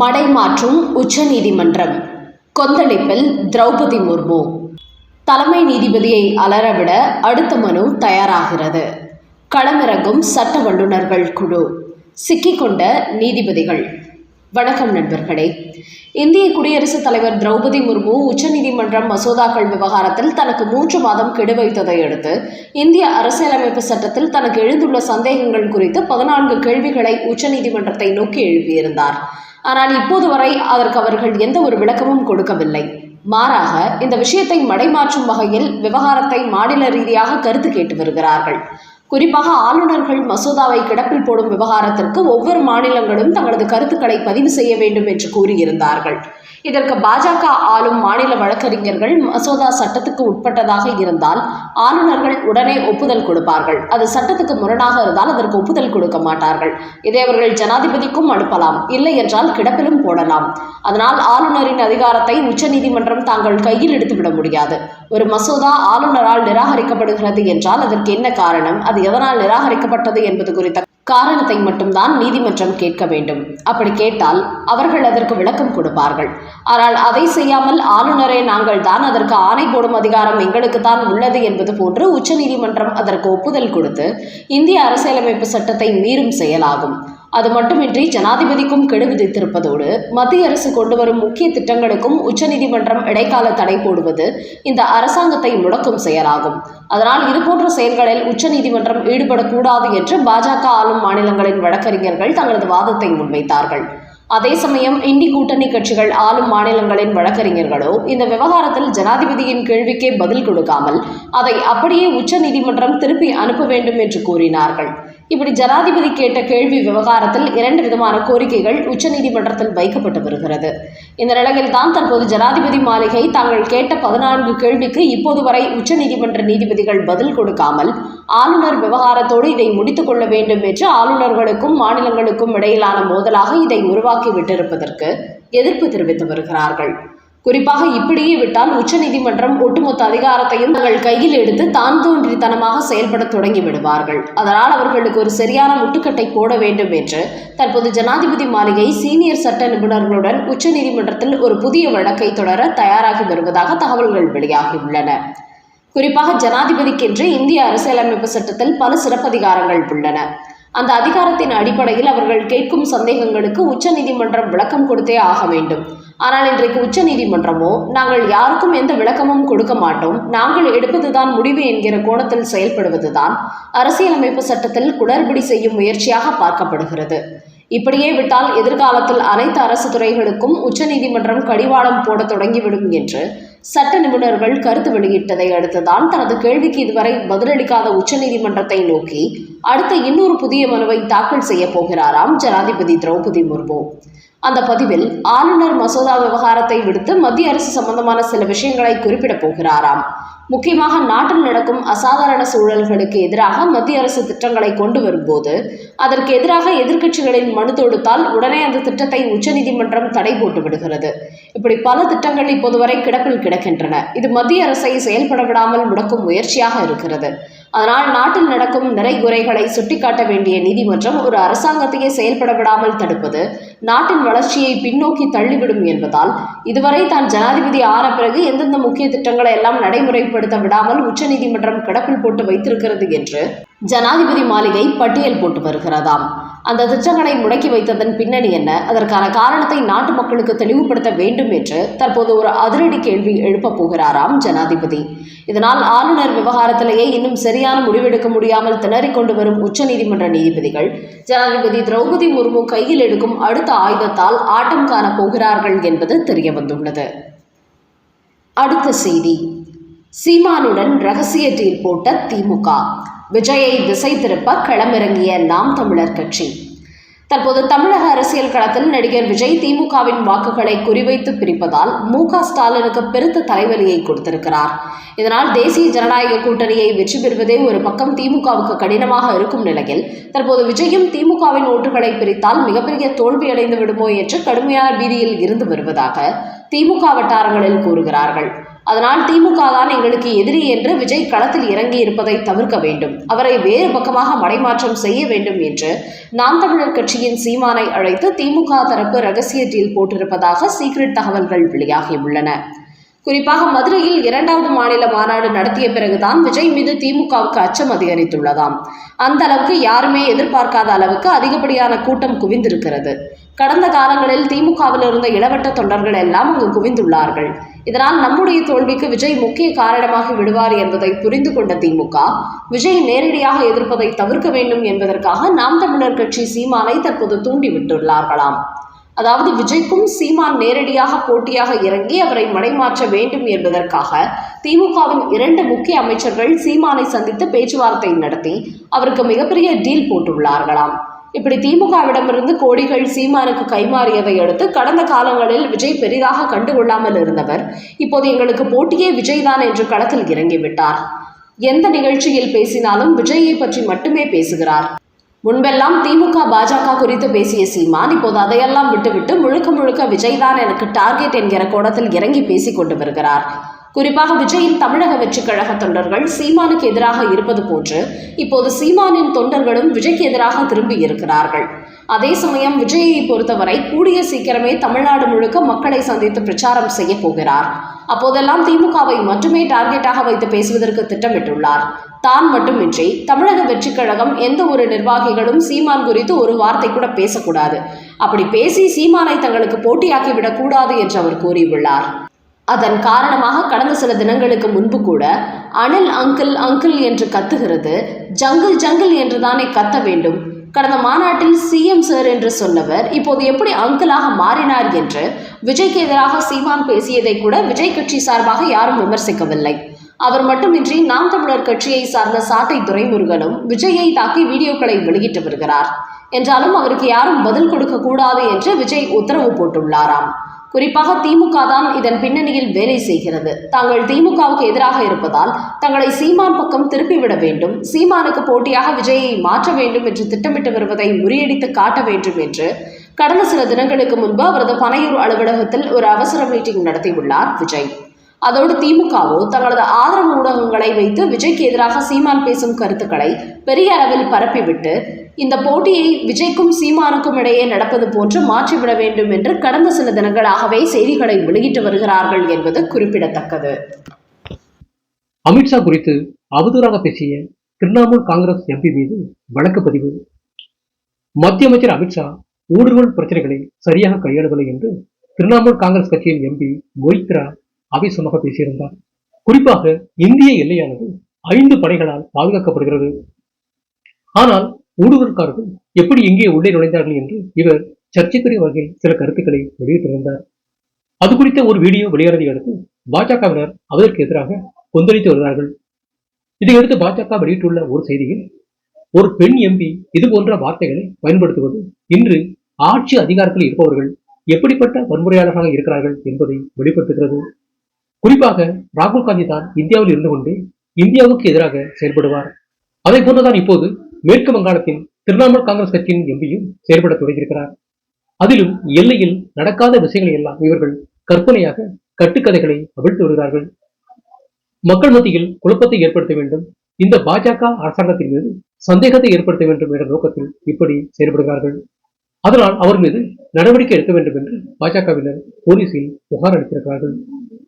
மடைமாற்றும் உச்சநீதிமன்றம். கொந்தளிப்பில் திரௌபதி முர்மு. தலைமை நீதிபதியை அலறவிட அடுத்த மனு தயாராகிறது. களமிறங்கும் சட்ட வல்லுநர்கள் குழு. சிக்கிக்கொண்ட நீதிபதிகள். வணக்கம் நண்பர்களே. இந்திய குடியரசுத் தலைவர் திரௌபதி முர்மு உச்சநீதிமன்றம் மசோதாக்கள் விவகாரத்தில் தனக்கு மூன்று மாதம் கெடு வைத்ததை அடுத்து இந்திய அரசியலமைப்பு சட்டத்தில் தனக்கு எழுந்துள்ள சந்தேகங்கள் குறித்து பதினான்கு கேள்விகளை உச்சநீதிமன்றத்தை நோக்கி எழுப்பியிருந்தார். ஆனால் இப்போது வரை அதற்கு அவர்கள் எந்த ஒரு விளக்கமும் கொடுக்கவில்லை. மாறாக இந்த விஷயத்தை மடைமாற்றும் வகையில் விவகாரத்தை மாநில ரீதியாக கருத்து கேட்டு வருகிறார்கள். குறிப்பாக ஆளுநர்கள் மசோதாவை கிடப்பில் போடும் விவகாரத்திற்கு ஒவ்வொரு மாநிலங்களும் தங்களது கருத்துக்களை பதிவு செய்ய வேண்டும் என்று கூறியிருந்தார்கள். இதற்கு பாஜக ஆளும் மாநில வழக்கறிஞர்கள் மசோதா சட்டத்துக்கு உட்பட்டதாக இருந்தால் ஆளுநர்கள் உடனே ஒப்புதல் கொடுப்பார்கள். அது சட்டத்துக்கு முரணாக இருந்தால் அதற்கு ஒப்புதல் கொடுக்க மாட்டார்கள். இதை அவர்கள் ஜனாதிபதிக்கும் அனுப்பலாம். இல்லை என்றால் கிடப்பிலும் போடலாம். அதனால் ஆளுநரின் அதிகாரத்தை உச்சநீதிமன்றம் தாங்கள் கையில் எடுத்துவிட முடியாது. ஒரு மசோதா ஆளுநரால் நிராகரிக்கப்படுகிறது என்றால் அதற்கு என்ன காரணம்? அது எதனால் நிராகரிக்கப்பட்டது என்பது குறித்த காரணத்தை மட்டும்தான் நீதிமன்றம் கேட்க வேண்டும். அப்படி கேட்டால் அவர்கள் அதற்கு விளக்கம் கொடுப்பார்கள். ஆனால் அதை செய்யாமல் ஆளுநரே நாங்கள் தான் அதற்கு ஆணை போடும் அதிகாரம் எங்களுக்கு தான் உள்ளது என்பது போன்று உச்சநீதிமன்றம் அதற்கு ஒப்புதல் கொடுத்து இந்திய அரசியலமைப்பு சட்டத்தை மீறும் செயலாகும். அது மட்டுமின்றி ஜனாதிபதிக்கும் கெடு விதித்திருப்பதோடு மத்திய அரசு கொண்டு வரும் முக்கிய திட்டங்களுக்கும் உச்சநீதிமன்றம் இடைக்கால தடை போடுவது இந்த அரசாங்கத்தை முடக்கும் செயலாகும். அதனால் இதுபோன்ற செயல்களில் உச்சநீதிமன்றம் ஈடுபடக்கூடாது என்று பாஜக ஆளும் மாநிலங்களின் வழக்கறிஞர்கள் தங்களது வாதத்தை முன்வைத்தார்கள். அதே சமயம் இந்தி கூட்டணி கட்சிகள் ஆளும் மாநிலங்களின் வழக்கறிஞர்களோ இந்த விவகாரத்தில் ஜனாதிபதியின் கேள்விக்கே பதில் கொடுக்காமல் அதை அப்படியே உச்சநீதிமன்றம் திருப்பி அனுப்ப வேண்டும் என்று கூறினார்கள். இப்படி ஜனாதிபதி கேட்ட கேள்வி விவகாரத்தில் இரண்டு விதமான கோரிக்கைகள் உச்சநீதிமன்றத்தில் வைக்கப்பட்டு வருகிறது. இந்த நிலையில் தான் தற்போது ஜனாதிபதி மாளிகை தாங்கள் கேட்ட பதினான்கு கேள்விக்கு இப்போது வரை உச்சநீதிமன்ற நீதிபதிகள் பதில் கொடுக்காமல் ஆளுநர் விவகாரத்தோடு இதை முடித்துக் கொள்ள வேண்டும் என்று ஆளுநர்களுக்கும் மாநிலங்களுக்கும் இடையிலான மோதலாக இதை உருவாக்கி விட்டிருப்பதற்கு எதிர்ப்பு தெரிவித்து வருகிறார்கள். குறிப்பாக இப்படியே விட்டால் உச்சநீதிமன்றம் ஒட்டுமொத்த அதிகாரத்தையும் தங்கள் கையில் எடுத்து தான் தோன்றித்தனமாக செயல்பட தொடங்கி விடுவார்கள். அதனால் அவர்களுக்கு ஒரு சரியான முட்டுக்கட்டை போட வேண்டும் என்று தற்போது ஜனாதிபதி மாளிகை சீனியர் சட்ட நிபுணர்களுடன் உச்சநீதிமன்றத்தில் ஒரு புதிய வழக்கை தொடர தயாராகி வருவதாக தகவல்கள் வெளியாகியுள்ளன. குறிப்பாக ஜனாதிபதிக்கென்று இந்திய அரசியலமைப்பு சட்டத்தில் பல சிறப்பதிகாரங்கள் உள்ளன. அந்த அதிகாரத்தின் அடிப்படையில் அவர்கள் கேட்கும் சந்தேகங்களுக்கு உச்சநீதிமன்றம் விளக்கம் கொடுத்தே ஆக வேண்டும். ஆனால் இன்றைக்கு உச்சநீதிமன்றமோ நாங்கள் யாருக்கும் எந்த விளக்கமும் கொடுக்க மாட்டோம். நாங்கள் எடுப்பதுதான் முடிவு என்கிற கோணத்தில் செயல்படுவதுதான் அரசியலமைப்பு சட்டத்தில் குளறுபடி செய்யும் முயற்சியாக பார்க்கப்படுகிறது. இப்படியே விட்டால் எதிர்காலத்தில் அனைத்து அரசு துறைகளுக்கும் உச்சநீதிமன்றம் கடிவாளம் போட தொடங்கிவிடும் என்று சட்ட நிபுணர்கள் கருத்து வெளியிட்டதை அடுத்துதான் தனது கேள்விக்கு இதுவரை பதிலளிக்காத உச்சநீதிமன்றத்தை நோக்கி அடுத்த இன்னொரு புதிய மனுவை தாக்கல் செய்ய போகிறாராம் ஜனாதிபதி திரௌபதி முர்மு. அந்த பதிவில் ஆளுநர் மசோதா விவகாரத்தை விடுத்து மத்திய அரசு சம்பந்தமான சில விஷயங்களை குறிப்பிடப் போகிறாராம். முக்கியமாக நாட்டில் நடக்கும் அசாதாரண சூழல்களுக்கு எதிராக மத்திய அரசு திட்டங்களை கொண்டு வரும்போது அதற்கு எதிராக எதிர்க்கட்சிகளின் மனு தொடுத்தால் உடனே அந்த திட்டத்தை உச்சநீதிமன்றம் தடை போட்டு விடுகிறது. இப்படி பல திட்டங்கள் இப்போது வரை கிடப்பில் கிடக்கின்றன. இது மத்திய அரசை செயல்பட விடாமல் முடக்கும் முயற்சியாக இருக்கிறது. அதனால் நாட்டில் நடக்கும் நிறை குறைகளை சுட்டிக்காட்ட வேண்டிய நீதிமன்றம் ஒரு அரசாங்கத்தையே செயல்பட விடாமல் தடுப்பது நாட்டின் வளர்ச்சியை பின்னோக்கி தள்ளிவிடும் என்பதால் இதுவரை தான் ஜனாதிபதி ஆன பிறகு எந்தெந்த முக்கிய திட்டங்களை எல்லாம் நடைமுறைப்படுத்த விடாமல் உச்சநீதிமன்றம் கிடப்பில் போட்டு வைத்திருக்கிறது என்று ஜனாதிபதி மாளிகை பட்டியல் போட்டு வருகிறதாம். அந்த திட்டங்களை முடக்கி வைத்ததன் பின்னணி என்ன? அதற்கான காரணத்தை நாட்டு மக்களுக்கு தெளிவுபடுத்த வேண்டும் என்று தற்போது ஒரு அதிரடி கேள்வி எழுப்பப் போகிறாராம் ஜனாதிபதி. இதனால் ஆளுநர் விவகாரத்திலேயே இன்னும் சரியான முடிவெடுக்க முடியாமல் திணறிக் கொண்டு வரும் உச்சநீதிமன்ற நீதிபதிகள் ஜனாதிபதி திரௌபதி முர்மு கையில் எடுக்கும் அடுத்த ஆயுதத்தால் ஆட்டம் காண போகிறார்கள் என்பது தெரிய வந்துள்ளது அடுத்த செய்தி. சீமானுடன் ரகசிய டீல் போட்ட திமுக விஜயை திசை திருப்ப களமிறங்கிய நாம் தமிழர் கட்சி. தற்போது தமிழக அரசியல் களத்தில் நடிகர் விஜய் திமுகவின் வாக்குகளை குறிவைத்து பிரிப்பதால் மு க ஸ்டாலினுக்கு பெருத்த தலைவலியை கொடுத்திருக்கிறார். இதனால் தேசிய ஜனநாயக கூட்டணியை வெற்றி பெறுவதே ஒரு பக்கம் திமுகவுக்கு கடினமாக இருக்கும் நிலையில் தற்போது விஜயும் திமுகவின் ஓட்டுகளை பிரித்தால் மிகப்பெரிய தோல்வியடைந்து விடுமோ என்று கடுமையான பீதியில் இருந்து வருவதாக திமுக வட்டாரங்களில் கூறுகிறார்கள். அதனால் திமுக தான் எங்களுக்கு எதிரி என்று விஜய் களத்தில் இறங்கி இருப்பதை தவிர்க்க வேண்டும். அவரை வேறு பக்கமாக மடைமாற்றம் செய்ய வேண்டும் என்று நாம் தமிழர் கட்சியின் சீமானை அழைத்து திமுக தரப்பு ரகசிய டீல் போட்டிருப்பதாக சீக்ரெட் தகவல்கள் வெளியாகியுள்ளன. குறிப்பாக மதுரையில் இரண்டாவது மாநில மாநாடு நடத்திய பிறகுதான் விஜய் மீது திமுகவுக்கு அச்சம் அதிகரித்துள்ளதாம். அந்த அளவுக்கு யாருமே எதிர்பார்க்காத அளவுக்கு அதிகப்படியான கூட்டம் குவிந்திருக்கிறது. கடந்த காலங்களில் திமுகவில் இருந்த இளவட்ட தொண்டர்கள் எல்லாம் அங்கு குவிந்துள்ளார்கள். இதனால் நம்முடைய தோல்விக்கு விஜய் முக்கிய காரணமாகி விடுவார் என்பதை புரிந்து கொண்ட திமுக விஜய் நேரடியாக எதிர்ப்பதை தவிர்க்க வேண்டும் என்பதற்காக நாம் தமிழர் கட்சி சீமானை தற்போது தூண்டிவிட்டுள்ளார்களாம். அதாவது விஜய்க்கும் சீமான் நேரடியாக போட்டியாக இறங்கி அவரை மடைமாற்ற வேண்டும் என்பதற்காக திமுகவின் இரண்டு முக்கிய அமைச்சர்கள் சீமானை சந்தித்து பேச்சுவார்த்தை நடத்தி அவருக்கு மிகப்பெரிய டீல் போட்டுள்ளார்களாம். இப்படி திமுகவிடமிருந்து கோடிகள் சீமானுக்கு கைமாறியதை அடுத்து கடந்த காலங்களில் விஜய் பெரிதாக கண்டுகொள்ளாமல் இருந்தவர் இப்போது எங்களுக்கு போட்டியே விஜய் தான் என்று களத்தில் இறங்கிவிட்டார். எந்த நிகழ்ச்சியில் பேசினாலும் விஜயை பற்றி மட்டுமே பேசுகிறார். முன்பெல்லாம் திமுக பாஜக குறித்து பேசிய சீமான் இப்போது அதையெல்லாம் விட்டுவிட்டு முழுக்க முழுக்க விஜய் தான் எனக்கு டார்கெட் என்கிற கோணத்தில் இறங்கி பேசிக் கொண்டு வருகிறார். குறிப்பாக விஜயின் தமிழக வெற்றிக் கழக தொண்டர்கள் சீமானுக்கு எதிராக இருப்பது போன்று இப்போது சீமானின் தொண்டர்களும் விஜய்க்கு எதிராக திரும்பி இருக்கிறார்கள். அதே சமயம் விஜயை பொறுத்தவரை கூடிய சீக்கிரமே தமிழ்நாடு முழுக்க மக்களை சந்தித்து பிரச்சாரம் செய்ய போகிறார். அப்போதெல்லாம் திமுகவை மட்டுமே டார்கெட்டாக வைத்து பேசுவதற்கு திட்டமிட்டுள்ளார். தான் மட்டுமின்றி தமிழக வெற்றிக் கழகம் எந்த ஒரு நிர்வாகிகளும் சீமான் குறித்து ஒரு வார்த்தை கூட பேசக்கூடாது. அப்படி பேசி சீமானை தங்களுக்கு போட்டியாக்கிவிடக் கூடாது என்று அவர் கூறியுள்ளார். அதன் காரணமாக கடந்த சில தினங்களுக்கு முன்பு கூட அனில் அங்கிள் அங்கிள் என்று கத்துகிறது ஜங்கிள் ஜங்கிள் என்று தானே கத்த வேண்டும் கடந்த மாநாட்டில் சிஎம் சார் என்று சொன்னவர் இப்போது எப்படி அங்கிளாக மாறினார் என்று விஜய்க்கு எதிராக சீமான் பேசியதை கூட விஜய் கட்சி சார்பாக யாரும் விமர்சிக்கவில்லை. அவர் மட்டுமின்றி நாம் தமிழர் கட்சியை சார்ந்த சாட்டை துரைமுருகனும் விஜயை தாக்கி வீடியோக்களை வெளியிட்டு வருகிறார். என்றாலும் அவருக்கு யாரும் பதில் கொடுக்க கூடாது என்று விஜய் உத்தரவு போட்டுள்ளாராம். குறிப்பாக திமுக தான் இதன் பின்னணியில் வேலை செய்கிறது. தாங்கள் திமுகவுக்கு எதிராக இருப்பதால் தங்களை சீமான் பக்கம் திருப்பிவிட வேண்டும். சீமானுக்கு போட்டியாக விஜயை மாற்ற வேண்டும் என்று திட்டமிட்டு வருவதை முறியடித்து காட்ட வேண்டும் என்று கடந்த சில தினங்களுக்கு முன்பு அவரது பனையூர் அலுவலகத்தில் ஒரு அவசர மீட்டிங் நடத்தியுள்ளார் விஜய். அதோடு திமுகவோ தங்களது ஆதரவு ஊடகங்களை வைத்து விஜய்க்கு எதிராக சீமான் பேசும் கருத்துக்களை பெரிய அளவில் பரப்பிவிட்டு இந்த போட்டியை விஜய்க்கும் சீமானுக்கும் இடையே நடப்பது போன்று மாற்றிவிட வேண்டும் என்று கடந்த சில தினங்களாகவே செய்திகளை வெளியிட்டு வருகிறார்கள் என்பது குறிப்பிடத்தக்கது. அமித்ஷா குறித்து அவதூறாக பேசிய திரிணாமுல் காங்கிரஸ் எம்பி மீது வழக்கு பதிவு. மத்திய அமைச்சர் அமித்ஷா ஊடுருவல் பிரச்சனைகளை சரியாக கையாளவில்லை என்று திரிணாமுல் காங்கிரஸ் கட்சியின் எம்பி மொய்த்ரா ஆவேசமாக பேசியிருந்தார் குறிப்பாக இந்திய எல்லையானது ஐந்து படைகளால் பாதுகாக்கப்படுகிறது. ஆனால் ஊடுருவல்காரர்கள் எப்படி எங்கே உள்ளே நுழைந்தார்கள் என்று இவர் சர்ச்சைக்குரிய வகையில் சில கருத்துக்களை வெளியிட்டிருந்தார். அது குறித்த ஒரு வீடியோ வெளியானதை அடுத்து பாஜகவினர் அதற்கு எதிராக கொந்தளித்து வருகிறார்கள். இதையடுத்து பாஜக வெளியிட்டுள்ள ஒரு செய்தியில் ஒரு பெண் எம்பி இது போன்ற வார்த்தைகளை பயன்படுத்துவது இன்று ஆட்சி அதிகாரத்தில் இருப்பவர்கள் எப்படிப்பட்ட வன்முறையாளர்களாக இருக்கிறார்கள் என்பதை வெளிப்படுத்துகிறது. குறிப்பாக ராகுல் காந்தி தான் இந்தியாவில் இருந்து கொண்டே இந்தியாவுக்கு எதிராக செயல்படுவார். அதை போன்றுதான் இப்போது மேற்கு வங்காளத்தின் திரிணாமுல் காங்கிரஸ் கட்சியின் எம்பியும் செயல்பட தொடங்கியிருக்கிறார். அதிலும் எல்லையில் நடக்காத விஷயங்களை எல்லாம் இவர்கள் கற்பனையாக கட்டுக்கதைகளை அவிழ்த்து வருகிறார்கள். மக்கள் மத்தியில் குழப்பத்தை ஏற்படுத்த வேண்டும். இந்த பாஜக அரசாங்கத்தின் மீது சந்தேகத்தை ஏற்படுத்த வேண்டும் என்ற நோக்கத்தில் இப்படி செயல்படுகிறார்கள். அதனால் அவர் மீது நடவடிக்கை எடுக்க வேண்டும் என்று பாஜகவினர் போலீசில் புகார் அளித்திருக்கிறார்கள்.